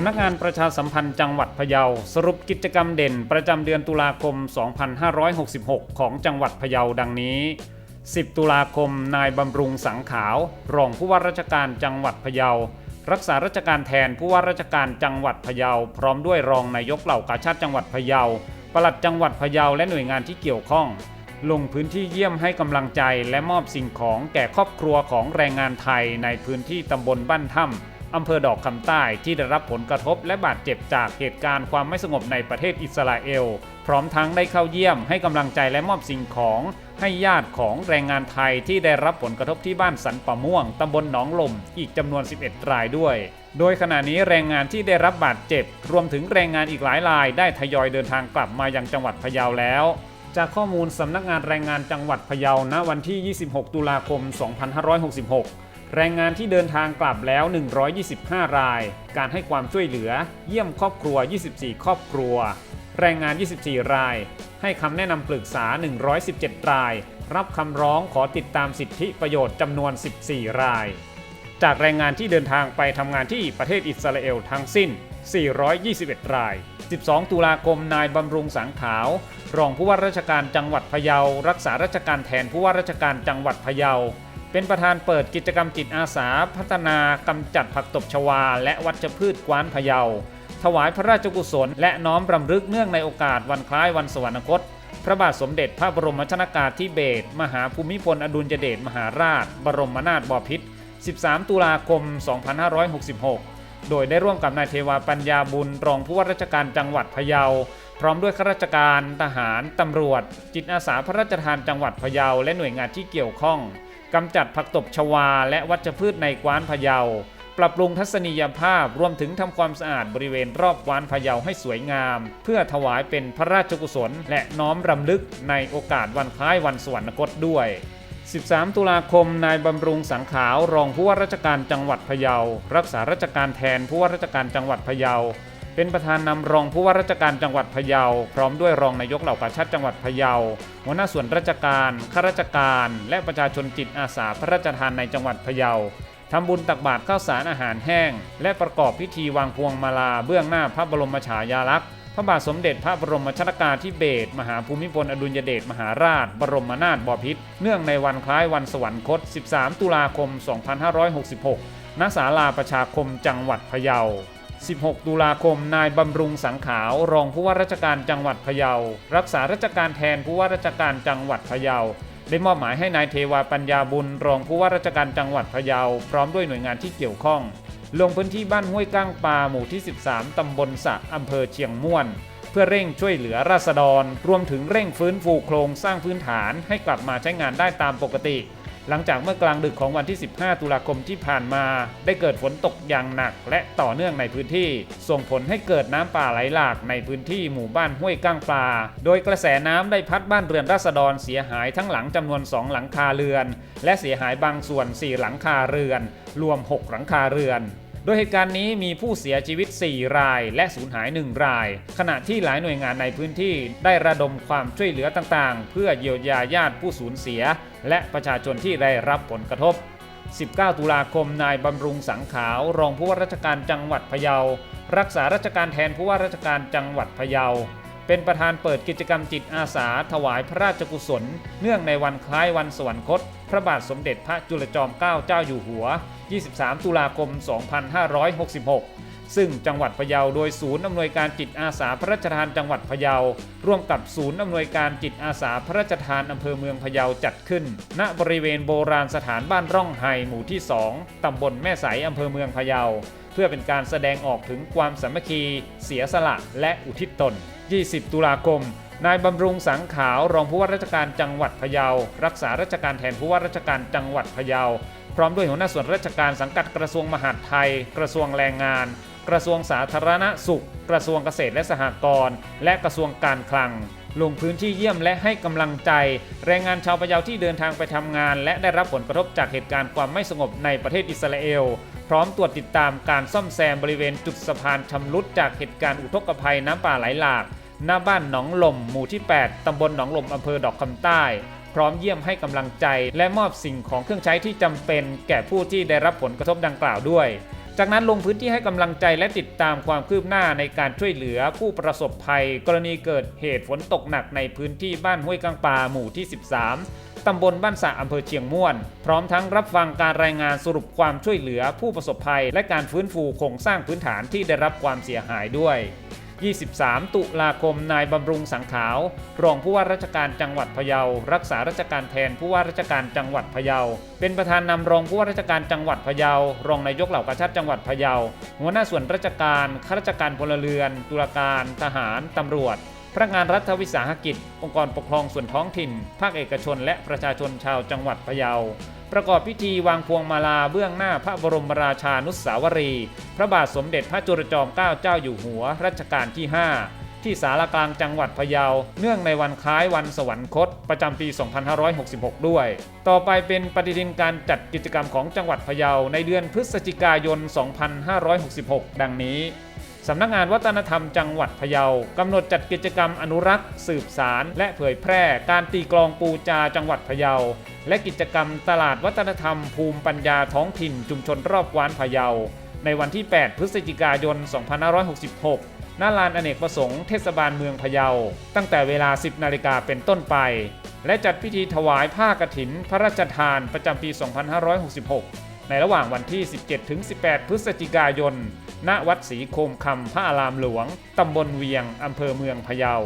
ำนักงานประชาสัมพันธ์จังหวัดพะเยา สรุปกิจกรรมเด่นประจำเดือนตุลาคม 2566 ของจังหวัดพะเยาดังนี้ 10 ตุลาคม นายบำรุงสังขาว รองผู้ว่าราชการจังหวัดพะเยา รักษาราชการแทนผู้ว่าราชการจังหวัดพะเยา พร้อมด้วยรองนายกเหล่ากาชาติจังหวัดพะเยาปลัดจังหวัดพะเยาและหน่วยงานที่เกี่ยวข้อง ลงพื้นที่เยี่ยมให้กำลังใจและมอบสิ่งของแก่ครอบครัวของแรงงานไทยในพื้นที่ตำบลบ้านถ้ำ อำเภอดอกคำใต้ที่ได้รับผลกระทบและบาดเจ็บจากเหตุการณ์ความไม่สงบในประเทศอิสราเอล พร้อมทั้งได้เข้าเยี่ยมให้กำลังใจและมอบสิ่งของ ให้ญาติของแรงงานไทยที่ได้รับผลกระทบที่บ้านสันป่าม่วงตำบลหนองลมอีกจำนวน 11 รายด้วย โดยขณะนี้แรงงานที่ได้รับบาดเจ็บ รวมถึงแรงงานอีกหลายราย ได้ทยอยเดินทางกลับมายังจังหวัดพะเยาแล้วจากข้อมูลสำนักงานแรงงานจังหวัดพะเยาณวันที่ 26 ตุลาคม 2566 แรงงานที่เดินทางกลับแล้ว 125 ราย การให้ความช่วยเหลือ เยี่ยมครอบครัว 24 ครอบครัว แรงงาน 24 ราย ให้คำแนะนำปรึกษา 117 ราย รับคำร้องขอติดตามสิทธิประโยชน์จำนวน 14 ราย จากแรงงานที่เดินทางไปทำงานที่ประเทศอิสราเอลทั้งสิ้น 421 ราย 12 ตุลาคมนายบำรุงสังขาว รองผู้ว่าราชการจังหวัดพะเยา รักษาราชการแทนผู้ว่าราชการจังหวัดพะเยา เป็นประธานเปิดกิจกรรมจิตอาสา พัฒนากำจัดผักตบชวา และวัชพืชกวานพะเยา ถวายพระราชกุศล และน้อมรำลึกเนื่องในโอกาสวันคล้ายวันสวรรคต พระบาทสมเด็จพระบรมชนากาธิเบศรมหาภูมิพลอดุลยเดชมหาราช บรมนาถบพิตร 13 ตุลาคม 2566 โดยได้ร่วมกับนายเทวาปัญญาบุญรองผู้ว่าราชการจังหวัดพะเยา พร้อมด้วยข้าราชการ ทหาร ตำรวจ จิตอาสาพระราชทานจังหวัดพะเยา และหน่วยงานที่เกี่ยวข้อง กำจัดผักตบชวา และวัชพืชในกวานพะเยา ปรับปรุงทัศนียภาพรวมถึงทำความสะอาดบริเวณรอบกวานพะเยาให้สวยงาม เพื่อถวายเป็นพระราชกุศล และน้อมรำลึกในโอกาสวันคล้ายวันสวรรคตด้วย 13 ตุลาคม นายบำรุงสังขาวรองผู้ว่าราชการจังหวัดพะเยา รักษาราชการแทนผู้ว่าราชการจังหวัดพะเยา เป็นประธานนำรองผู้ว่าราชการจังหวัดพะเยา พร้อมด้วยรองนายกเหล่ากาชาติจังหวัดพะเยา หัวหน้าส่วนราชการ ข้าราชการ และประชาชนจิตอาสาพระราชทานในจังหวัดพะเยาทำบุญตักบาตรข้าวสารอาหารแห้ง และประกอบพิธีวางพวงมาลาเบื้องหน้าพระบรมฉายาลักษณ์ พระบาทสมเด็จพระบรมชนากาธิเบศรมหาภูมิพลอดุลยเดชมหาราช บรมนาถบพิตรเนื่องในวันคล้ายวันสวรรคต 13 ตุลาคม 2566 ณ ศาลาประชาคมจังหวัดพะเยา 16 ตุลาคม นายบำรุงสังขาว รองผู้ว่าราชการจังหวัดพะเยา รักษาราชการแทนผู้ว่าราชการจังหวัดพะเยา ได้มอบหมายให้นายเทวาปัญญาบุญ รองผู้ว่าราชการจังหวัดพะเยา พร้อมด้วยหน่วยงานที่เกี่ยวข้อง ลงพื้นที่บ้านห้วยก้างปลาหมู่ที่ 13 ตำบลสะอำเภอเชียงม่วน เพื่อเร่งช่วยเหลือราษฎร รวมถึงเร่งฟื้นฟูโครงสร้างพื้นฐานให้กลับมาใช้งานได้ตามปกติ หลังจากเมื่อกลางดึกของวันที่ 15 ตุลาคมที่ผ่านมา ได้เกิดฝนตกอย่างหนักและต่อเนื่องในพื้นที่ ส่งผลให้เกิดน้ำป่าไหลหลากในพื้นที่หมู่บ้านห้วยก้างปลา โดยกระแสน้ำได้พัดบ้านเรือนราษฎรเสียหายทั้งหลังจำนวน 2 หลังคาเรือน และเสียหายบางส่วน 4 หลังคาเรือน รวม 6 หลังคาเรือน โดยเหตุการณ์นี้มีผู้เสียชีวิต 4 ราย และสูญหาย 1 ราย ขณะที่หลายหน่วยงานในพื้นที่ได้ระดมความช่วยเหลือต่างๆ เพื่อเยียวยาญาติผู้สูญเสีย และประชาชนที่ได้รับผลกระทบ 19 ตุลาคม นายบำรุงสังขาว รองผู้ว่าราชการจังหวัดพะเยา รักษาราชการแทนผู้ว่าราชการจังหวัดพะเยา เป็นประธานเปิดกิจกรรมจิตอาสา ถวายพระราชกุศล เนื่องในวันคล้ายวันสวรรคต พระบาทสมเด็จพระจุลจอมเกล้าเจ้าอยู่หัว 23 ตุลาคม 2566 ซึ่งจังหวัดพะเยาโดยศูนย์อำนวยการจิตอาสาพระราชทานจังหวัดพะเยา ร่วมกับศูนย์อำนวยการจิตอาสาพระราชทานอำเภอเมืองพะเยาจัดขึ้น ณบริเวณโบราณสถานบ้านร่องไฮหมู่ที่ 2 ตำบลแม่ใสอำเภอเมืองพะเยา เพื่อเป็นการแสดงออกถึงความสามัคคี เสียสละ และอุทิศตน 20 ตุลาคม นายบำรุงสังขาว รองผู้ว่าราชการจังหวัดพะเยา รักษาราชการแทนผู้ว่าราชการจังหวัดพะเยา พร้อมด้วยหัวหน้าส่วนราชการสังกัดกระทรวงมหาดไทย กระทรวงแรงงาน กระทรวงสาธารณสุข กระทรวงเกษตรและสหกรณ์ และกระทรวงการคลังลงพื้นที่เยี่ยมและให้กำลังใจ แรงงานชาวพะเยาที่เดินทางไปทำงาน และได้รับผลกระทบจากเหตุการณ์ความไม่สงบในประเทศอิสราเอล พร้อมตรวจติดตามการซ่อมแซมบริเวณจุดสะพานชำรุดจากเหตุการณ์อุทกภัยน้ำป่าไหลหลาก หน้าบ้านหนองลมหมู่ที่ 8 ตำบลหนองลมอำเภอดอกคำใต้ พร้อมเยี่ยมให้กำลังใจ และมอบสิ่งของเครื่องใช้ที่จำเป็น แก่ผู้ที่ได้รับผลกระทบดังกล่าวด้วย จากนั้นลงพื้นที่ให้กำลังใจและติดตามความคืบหน้าในการช่วยเหลือผู้ประสบภัย กรณีเกิดเหตุฝนตกหนักในพื้นที่บ้านห้วยกังปาหมู่ที่ 13ตำบลบ้านสะอำเภอเชียงม่วน พร้อมทั้งรับฟังการรายงานสรุปความช่วยเหลือผู้ประสบภัย และการฟื้นฟูโครงสร้างพื้นฐานที่ได้รับความเสียหายด้วย 23 ตุลาคม นายบำรุงสังขาว รองผู้ว่าราชการจังหวัดพะเยา รักษาราชการแทนผู้ว่าราชการจังหวัดพะเยา เป็นประธานนำรองผู้ว่าราชการจังหวัดพะเยา รองนายกเหล่ากาชาติจังหวัดพะเยา หัวหน้าส่วนราชการ ข้าราชการพลเรือน ตุลาการ ทหาร ตำรวจ พนักงานรัฐวิสาหกิจ องค์กรปกครองส่วนท้องถิ่น ภาคเอกชน และประชาชนชาวจังหวัดพะเยา ประกอบพิธีวางพวงมาลาเบื้องหน้าพระบรมราชานุสาวรี พระบาทสมเด็จพระจุลจอมเกล้าเจ้าอยู่หัวรัชกาลที่ 5 ที่สารกลางจังหวัดพะเยา เนื่องในวันคล้ายวันสวรรคต ประจำปี 2566 ด้วย ต่อไปเป็นปฏิทินการจัดกิจกรรมของจังหวัดพะเยาในเดือนพฤศจิกายน 2566 ดังนี้ สำนักงานวัฒนธรรมจังหวัดพะเยากำหนดจัดกิจกรรมอนุรักษ์ สืบสาร และเผยแพร่ การตีกลองปูจาจังหวัดพะเยา และกิจกรรมตลาดวัฒนธรรม ภูมิปัญญาท้องถิ่นชุมชนรอบวานพะเยา ในวันที่ 8 พฤศจิกายน 2566 หน้าลานอเนกประสงค์เทศบาลเมืองพะเยา ตั้งแต่เวลา 10 นาฬิกาเป็นต้นไป และจัดพิธีถวายผ้ากฐิน พระราชทานประจำปี 2566 ในระหว่างวันที่ 17 ถึง 18 พฤศจิกายน ณ วัดศรีโคมคำพระอารามหลวง ตำบลเวียง อำเภอเมืองพะเยา